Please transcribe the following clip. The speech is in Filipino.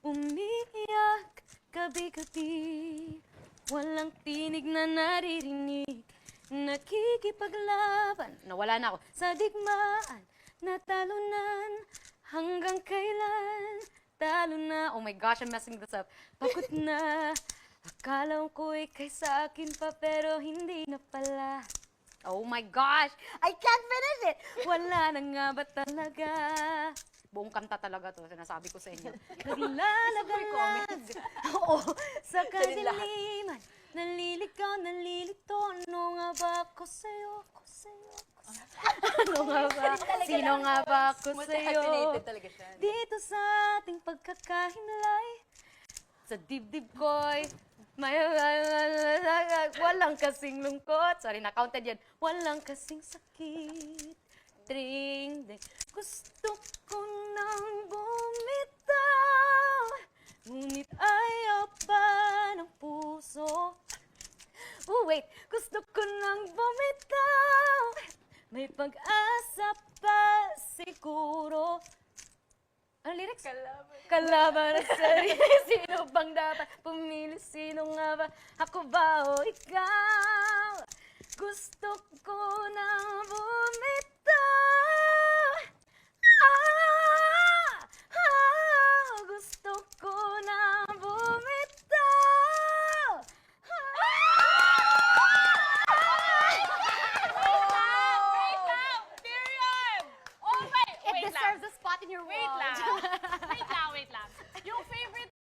Umiiyak gabi-gabi. Walang tinig na naririnig. Nakikipaglaban. Nawala na ako. Sa digmaan Natalunan Hanggang kailan? Talo na. Oh my gosh, I'm messing this up. Pagod na. Akala ko ikay sa akin pa Pero hindi na pala Oh my gosh! I can't finish it! Wala na nga ba talaga? Buong kanta talaga to, sinasabi ko sa inyo. Naglalagalag. Oo, sa kadiliman. Naliligaw, nalilito. Ano nga ba ako sa'yo? Ako sa'yo, ako sa'yo. Ano nga ba? Sino nga ba ako sa'yo? Multi-hyphenated talaga siya. Dito sa ating pagkakahimlay Sa dibdib ko'y may walang kasing lungkot. Sorry, na-counted yan. Walang kasing sakit. Dring, ding. Gusto ko nang bumitaw. Ngunit ayaw pa ng puso. Oh, wait. Gusto ko nang bumitaw. May pag-asa pa siguro lyrics? Kalaban. Kalaban ang sarili. Sino bang dapat pumili? Sino nga ba? Ako ba o ikaw? Gusto ko nang bumitaw. Ah, ah, ah, gusto ko nang bumitaw. Ah! Wait lang! Oh, It deserves a spot in your Wait world. lang! wait lang.